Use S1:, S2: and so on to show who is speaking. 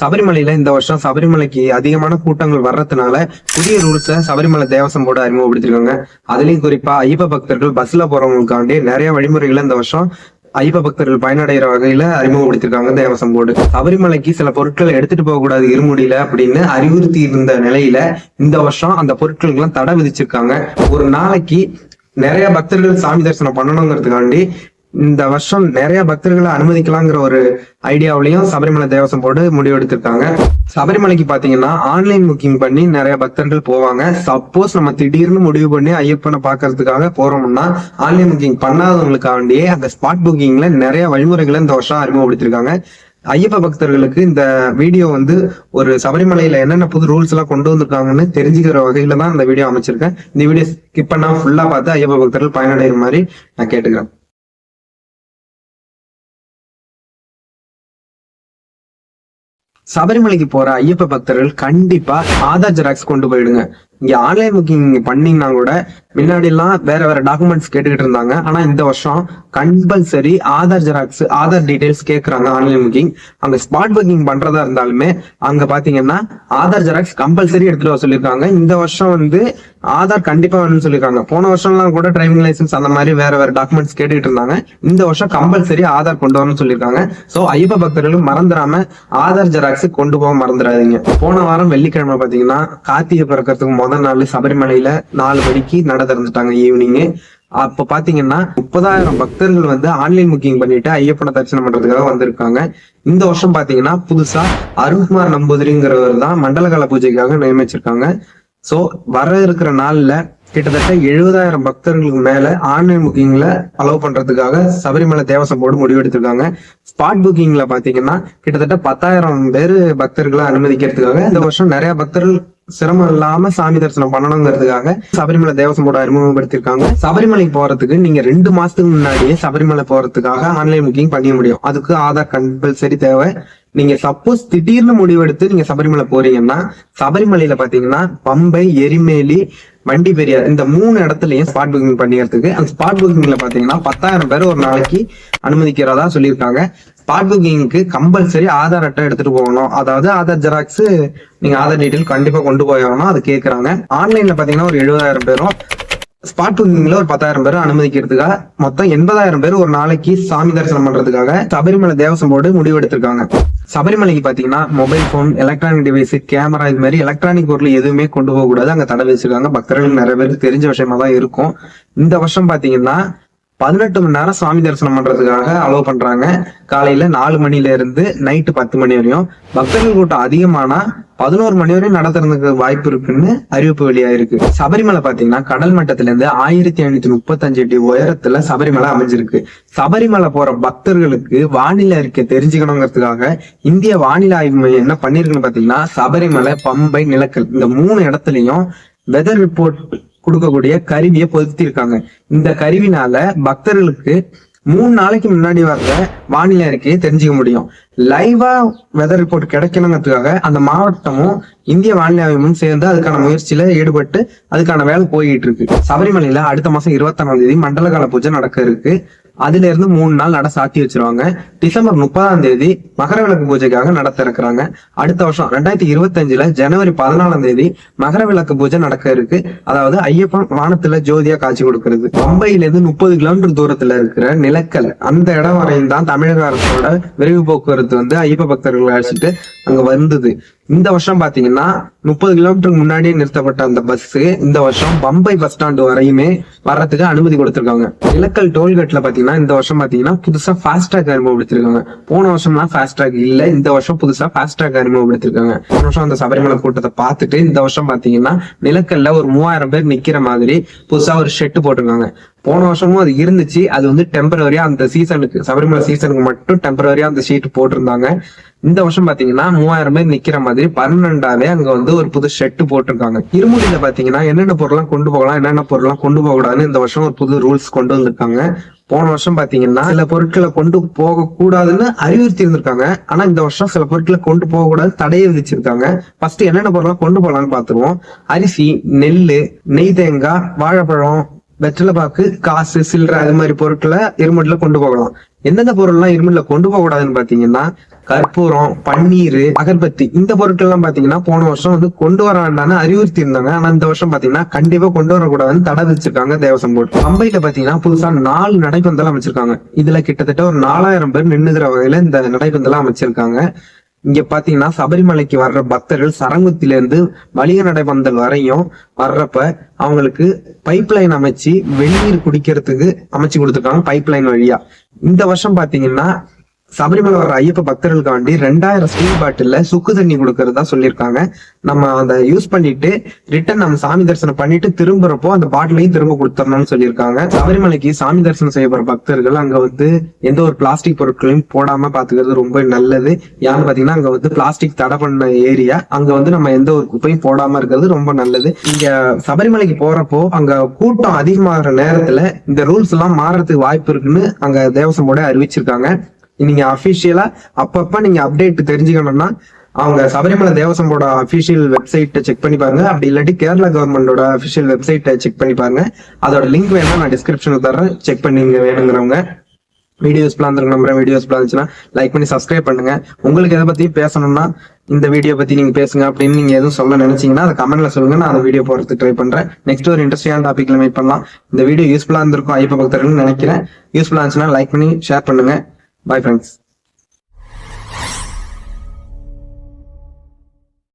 S1: சபரிமலையில இந்த வருஷம் சபரிமலைக்கு அதிகமான கூட்டங்கள் வர்றதுனால புதிய ரூல்ஸ சபரிமலை தேவசம் போர்டு அறிமுகப்படுத்திருக்காங்க. அதுலயும் குறிப்பா ஐயப்ப பக்தர்கள் பஸ்ல போறவங்களுக்காண்டி நிறைய வழிமுறைகளை இந்த வருஷம் ஐயப்ப பக்தர்கள் பயனடைகிற வகையில அறிமுகப்படுத்திருக்காங்க தேவசம் போர்டு. சபரிமலைக்கு சில பொருட்களை எடுத்துட்டு போக கூடாது இருமுடியில அப்படின்னு அறிவுறுத்தி இருந்த நிலையில இந்த வருஷம் அந்த பொருட்களுக்கு எல்லாம் தடை விதிச்சிருக்காங்க. ஒரு நாளைக்கு நிறைய பக்தர்கள் சாமி தரிசனம் பண்ணணுங்கிறதுக்காண்டி இந்த வருஷம் நிறைய பக்தர்களை அனுமதிக்கலாங்கிற ஒரு ஐடியாவிலையும் சபரிமலை தேவசம் போர்டு முடிவெடுத்திருக்காங்க சபரிமலைக்கு பாத்தீங்கன்னா ஆன்லைன் புக்கிங் பண்ணி நிறைய பக்தர்கள் போவாங்க. சப்போஸ் நம்ம திடீர்னு முடிவு பண்ணி ஐயப்பனை பாக்குறதுக்காக போறோம்னா ஆன்லைன் புக்கிங் பண்ணாதவங்களுக்காண்டியே அந்த ஸ்பாட் புக்கிங்ல நிறைய வழிமுறைகளை இந்த வருஷம் அறிமுகப்படுத்திருக்காங்க. ஐயப்ப பக்தர்களுக்கு இந்த வீடியோ வந்து ஒரு சபரிமலையில என்னென்ன புது ரூல்ஸ் எல்லாம் கொண்டு வந்திருக்காங்கன்னு தெரிஞ்சுக்கிற வகையில தான் இந்த வீடியோ அமைச்சிருக்கேன். இந்த வீடியோ ஸ்கிப் பண்ணா ஃபுல்லா பார்த்து ஐயப்ப பக்தர்கள் பயனடைகிற மாதிரி நான் கேட்டுக்கிறேன். சபரிமலைக்கு போற ஐயப்ப பக்தர்கள் கண்டிப்பா ஆதார் ஜெராக்ஸ் கொண்டு போயிடுங்க. இங்க ஆன்லைன் புக்கிங் பண்ணீங்கன்னா கூட முன்னாடி எல்லாம் வேற வேற டாக்குமெண்ட்ஸ் கேட்டுக்கிட்டு இருந்தாங்க. ஆனா இந்த வருஷம் compulsory Aadhaar xerox Aadhaar details கேக்குறாங்க ஆன்லைன் புக்கிங் அங்க ஸ்பாட் புக்கிங் பண்றதா இருந்தாலுமே அங்க பாத்தீங்கன்னா ஆதார் ஜெராக்ஸ் கம்பல்சரி எடுத்துட்டு வர சொல்லியிருக்காங்க இந்த வருஷம் வந்து ஆதார் கண்டிப்பா வேணும்னு சொல்லியிருக்காங்க போன வருஷம்லாம் கூட டிரைவிங் லைசன்ஸ் அந்த மாதிரி வேற வேற டாக்குமெண்ட்ஸ் கேட்டுக்கிட்டு இருந்தாங்க. இந்த வருஷம் கம்பல்சரி ஆதார் கொண்டு வரணும்னு சொல்லியிருக்காங்க சோ ஐயப்ப பக்தர்களும் மறந்துடாம ஆதார் ஜெராக்ஸ் கொண்டு போக மறந்துடாதீங்க போன வாரம் வெள்ளிக்கிழமை பாத்தீங்கன்னா கார்த்திகை பிறக்கிறதுக்கு முதல் நாள் சபரிமலையில நாலு மணிக்கு நட திறந்துட்டாங்க ஈவினிங் அப்ப பாத்தீங்கன்னா முப்பதாயிரம் பக்தர்கள் வந்து ஆன்லைன் புக்கிங் பண்ணிட்டு ஐயப்பனை தரிசனம் பண்றதுக்காக வந்திருக்காங்க. இந்த வருஷம் பாத்தீங்கன்னா புதுசா அருண்குமார் நம்பூதிரிங்கிறவர் தான் மண்டலகால பூஜைக்காக நியமிச்சிருக்காங்க. சோ வர இருக்கிற நாள்ல கிட்டத்தட்ட எழுபதாயிரம் பக்தர்களுக்கு மேல ஆன்லைன் புக்கிங்ல அலோவ் பண்றதுக்காக சபரிமலை தேவசம் போர்டு முடிவெடுத்திருக்காங்க. ஸ்பாட் புக்கிங்ல பாத்தீங்கன்னா கிட்டத்தட்ட பத்தாயிரம் பேர் பக்தர்களை அனுமதிக்கிறதுக்காக இந்த வருஷம் நிறைய பக்தர்கள் சிரமம் இல்லாம சாமி தரிசனம் பண்ணணுங்கிறதுக்காக சபரிமலை தேவசம் அறிமுகப்படுத்திருக்காங்க சபரிமலைக்கு போறதுக்கு நீங்க ரெண்டு மாசத்துக்கு முன்னாடியே சபரிமலை போறதுக்காக ஆன்லைன் புக்கிங் பண்ணிக்க முடியும். அதுக்கு ஆதார் கம்பல்சரி தேவை. நீங்க சப்போஸ் திடீர்னு முடிவெடுத்து நீங்க சபரிமலை போறீங்கன்னா சபரிமலையில பாத்தீங்கன்னா பம்பை எரிமேலி வண்டி பெரியார் இந்த மூணு இடத்துலயும் ஸ்பாட் புக்கிங் பண்ணிக்கிறதுக்கு அந்த ஸ்பாட் புக்கிங்ல பாத்தீங்கன்னா பத்தாயிரம் பேர் ஒரு நாளைக்கு அனுமதிக்கிறதா சொல்லியிருக்காங்க. ஸ்பாட் புக்கிங்க்கு கம்பல்சரி ஆதார் அட்டை எடுத்துட்டு போகணும். அதாவது ஆதார் ஜெராக்ஸ் நீங்க ஆதார் டீட்டெயில் கண்டிப்பா கொண்டு போய் ஆகணும். அது கேக்குறாங்க. ஆன்லைன்ல பாத்தீங்கன்னா ஒரு எழுபதாயிரம் பேரும் ஸ்பாட் புக்கிங்ல ஒரு பத்தாயிரம் பேர் அனுமதிக்கிறதுக்காக மொத்தம் எண்பதாயிரம் பேர் ஒரு நாளைக்கு சாமி தரிசனம் பண்றதுக்காக சபரிமலை தேவசம் போர்டு முடிவெடுத்திருக்காங்க. சபரிமலைக்கு பாத்தீங்கன்னா mobile phone electronic device camera இது மாதிரி எலக்ட்ரானிக் பொருள் எதுவுமே கொண்டு போக கூடாது அங்க தடை வச்சிருக்காங்க பக்தர்கள் நிறைய பேருக்கு தெரிஞ்ச விஷயமா தான் இருக்கும். இந்த வருஷம் பாத்தீங்கன்னா பதினெட்டு மணி நேரம் சுவாமி தரிசனம் பண்றதுக்காக அலோவ் பண்றாங்க. காலையில நாலு மணில இருந்து நைட்டு பத்து மணி வரையும். பக்தர்கள் கூட்டம் அதிகமானா பதினோரு மணி வரை நட வாய்ப்பு இருக்குன்னு அறிவிப்பு வெளியாயிருக்கு. சபரிமலை பாத்தீங்கன்னா கடல் மட்டத்துல இருந்து ஆயிரத்தி ஐநூத்தி முப்பத்தஞ்சு அடி உயரத்துல சபரிமலை அமைஞ்சிருக்கு. சபரிமலை போற பக்தர்களுக்கு வானிலை அறிக்கை தெரிஞ்சுக்கணுங்கிறதுக்காக இந்திய வானிலை ஆய்வு மையம் என்ன பண்ணிருக்குன்னு பாத்தீங்கன்னா சபரிமலை பம்பை நிலக்கல் இந்த மூணு இடத்துலயும் வெதர் ரிப்போர்ட் கொடுக்கக்கூடிய கருவியை பொருத்திருக்காங்க. இந்த கருவினால பக்தர்களுக்கு மூணு நாளைக்கு முன்னாடி வர்ற வானிலை அறிக்கையை தெரிஞ்சுக்க முடியும். லைவா வெதர் ரிப்போர்ட் கிடைக்கணுங்கிறதுக்காக அந்த மாவட்டமும் இந்திய வானிலை ஆய்வும் சேர்ந்து அதுக்கான முயற்சியில ஈடுபட்டு அதுக்கான வேலை போயிட்டு இருக்கு. சபரிமலையில அடுத்த மாசம் இருபத்தாம் தேதி மண்டலகால பூஜை நடக்க இருக்கு. அதுல இருந்து மூணு நாள் நட சாத்தி வச்சிருவாங்க. டிசம்பர் முப்பதாம் தேதி மகர விளக்கு பூஜைக்காக நடத்த இருக்கிறாங்க. அடுத்த வருஷம் ரெண்டாயிரத்தி இருபத்தஞ்சுல ஜனவரி பதினாலாம் தேதி மகர விளக்கு பூஜை நடக்க இருக்கு. அதாவது ஐயப்பன் வானத்துல ஜோதியா காட்சி கொடுக்கிறது. பம்பையில இருந்து முப்பது கிலோமீட்டர் தூரத்துல இருக்கிற நிலக்கல் அந்த இடம் வரையும் தான் தமிழக அரசோட விரைவு போக்குவரத்து வந்து ஐயப்ப பக்தர்களை அழைச்சிட்டு அங்க வந்தது. இந்த வருஷம் பாத்தீங்கன்னா முப்பது கிலோமீட்டருக்கு முன்னாடியே நிறுத்தப்பட்ட அந்த பஸ் இந்த வருஷம் பம்பை பஸ் ஸ்டாண்டு வரையுமே வர்றதுக்கு அனுமதி கொடுத்திருக்காங்க. நிலக்கல் டோல்கேட்ல பாத்தீங்கன்னா இந்த வருஷம் பாத்தீங்கன்னா புதுசா ஃபாஸ்டாக் அறிமுகப்படுத்திருக்காங்க. போன வருஷம்லாம் ஃபாஸ்டாக் இல்ல இந்த வருஷம் புதுசா ஃபாஸ்டாக் அறிமுகப்படுத்திருக்காங்க. போன வருஷம் அந்த சபரிமலை கூட்டத்தை பார்த்துட்டு இந்த வருஷம் பாத்தீங்கன்னா நிலக்கல்ல ஒரு மூவாயிரம் பேர் நிக்கிற மாதிரி புதுசா ஒரு ஷெட்டு போட்டிருக்காங்க. போன வருஷமும் அது இருந்துச்சு. அது வந்து டெம்பரவரியா அந்த சீசனுக்கு சபரிமலை சீசனுக்கு மட்டும் டெம்பரவரியா அந்த ஷீட் போட்டிருந்தாங்க. இந்த வருஷம் பாத்தீங்கன்னா மூவாயிரம் பேர் நிக்கிற மாதிரி பர்மனண்டாவே அங்க வந்து ஒரு புது ஷெட்டு போட்டிருக்காங்க. இருமுடியில பாத்தீங்கன்னா என்னென்ன பொருள்லாம் கொண்டு போகலாம் என்னென்ன பொருள்லாம் கொண்டு போக கூடாதுன்னு இந்த வருஷம் ஒரு புது ரூல்ஸ் கொண்டு வந்திருக்காங்க. போன வருஷம் பாத்தீங்கன்னா சில பொருட்களை கொண்டு போக கூடாதுன்னு அறிவுறுத்தி இருந்திருக்காங்க ஆனா இந்த வருஷம் சில பொருட்களை கொண்டு போக கூடாது தடையை விதிச்சிருக்காங்க. ஃபர்ஸ்ட் என்னென்ன பொருள்லாம் கொண்டு போகலாம்னு பாத்துருவோம். அரிசி நெல் நெய் தேங்காய் வாழைப்பழம் வெற்றில பாக்கு காசு சில்லற அது மாதிரி பொருட்களை இருமுடில கொண்டு போகலாம். எந்தெந்த பொருள்லாம் இருமல்ல கொண்டு போக கூடாதுன்னு பாத்தீங்கன்னா கற்பூரம் பன்னீர் அகர்பத்தி இந்த பொருட்கள் எல்லாம் பாத்தீங்கன்னா போன வருஷம் வந்து கொண்டு வர வேண்டாம்னு அறிவுறுத்தி இருந்தாங்க. ஆனா இந்த வருஷம் பாத்தீங்கன்னா கண்டிப்பா கொண்டு வரக்கூடாதுன்னு தடை வச்சிருக்காங்க தேவசம் போர்டு. பம்பையில பாத்தீங்கன்னா புதுசா நாலு நடைபந்தெல்லாம் அமைச்சிருக்காங்க. இதுல கிட்டத்தட்ட ஒரு நாலாயிரம் பேர் நின்னுகிற வகையில இந்த நடைபந்தெல்லாம் அமைச்சிருக்காங்க. இங்க பாத்தீங்கன்னா சபரிமலைக்கு வர்ற பக்தர்கள் சரங்கத்தில இருந்து வலிய நடைபந்தல் வரையும் வர்றப்ப அவங்களுக்கு பைப் லைன் அமைச்சு வெளிநீர் குடிக்கிறதுக்கு அமைச்சு கொடுத்துருக்காங்க பைப் லைன் வழியா. இந்த வருஷம் பாத்தீங்கன்னா சபரிமலை வர ஐயப்ப பக்தர்களுக்காண்டி ரெண்டாயிரம் ஸ்டீல் பாட்டில சுக்கு தண்ணி கொடுக்கறதா சொல்லியிருக்காங்க. நம்ம அதை யூஸ் பண்ணிட்டு ரிட்டர்ன் நம்ம சாமி தரிசனம் பண்ணிட்டு திரும்புறப்போ அந்த பாட்டிலையும் திரும்ப கொடுத்துடணும்னு சொல்லியிருக்காங்க. சபரிமலைக்கு சாமி தரிசனம் செய்ய போற பக்தர்கள் அங்க வந்து எந்த ஒரு பிளாஸ்டிக் பொருட்களையும் போடாம பாத்துக்கிறது ரொம்ப நல்லது. ஏன்னு பாத்தீங்கன்னா அங்க வந்து பிளாஸ்டிக் தடை பண்ண ஏரியா அங்க வந்து நம்ம எந்த ஒரு குப்பையும் போடாம இருக்கிறது ரொம்ப நல்லது. இங்க சபரிமலைக்கு போறப்போ அங்க கூட்டம் அதிகமாகிற நேரத்துல இந்த ரூல்ஸ் எல்லாம் மாறதுக்கு வாய்ப்பு இருக்குன்னு அங்க தேவசம் அறிவிச்சிருக்காங்க. நீங்க அபிஷியலா அப்பப்ப நீங்க அப்டேட் தெரிஞ்சுக்கணும்னா அவங்க சபரிமலை தேவசம்போட போர்டு அபிஷியல் வெப்சைட்டை செக் பண்ணி பாருங்க. அப்படி இல்லாட்டி கேரளா கவர்மெண்டோட அபிஷியல் வெப்சைட்டை செக் பண்ணி பாருங்க. அதோட லிங்க் வேணா நான் டிஸ்கிரிப்ஷன்ல தரேன் செக் பண்ணிங்க வேணுங்கிறவங்க வீடியோஸ் பிளான் இருக்கு நம்புறேன் வீடியோஸ் பிளான் இருந்துச்சுன்னா லைக் பண்ணி சப்ஸ்கிரைப் பண்ணுங்க. உங்களுக்கு எதை பத்தி பேசணும்னா இந்த வீடியோ பத்தி நீங்க பேசுங்க அப்படின்னு நீங்க எதுவும் சொல்ல நினைச்சீங்கன்னா அதை கமெண்ட்ல சொல்லுங்க. நான் அந்த வீடியோ போறதுக்கு ட்ரை பண்றேன். நெக்ஸ்ட் ஒரு இன்ட்ரெஸ்டிங்கான டாபிக்ல மீட் பண்ணலாம். இந்த வீடியோ யூஸ்ஃபுல்லா இருந்திருக்கும் ஐப்ப பக்தர்கள்னு நினைக்கிறேன். யூஸ்ஃபுல்லா இருந்துச்சுன்னா லைக் பண்ணி ஷேர் பண்ணுங்க. Bye friends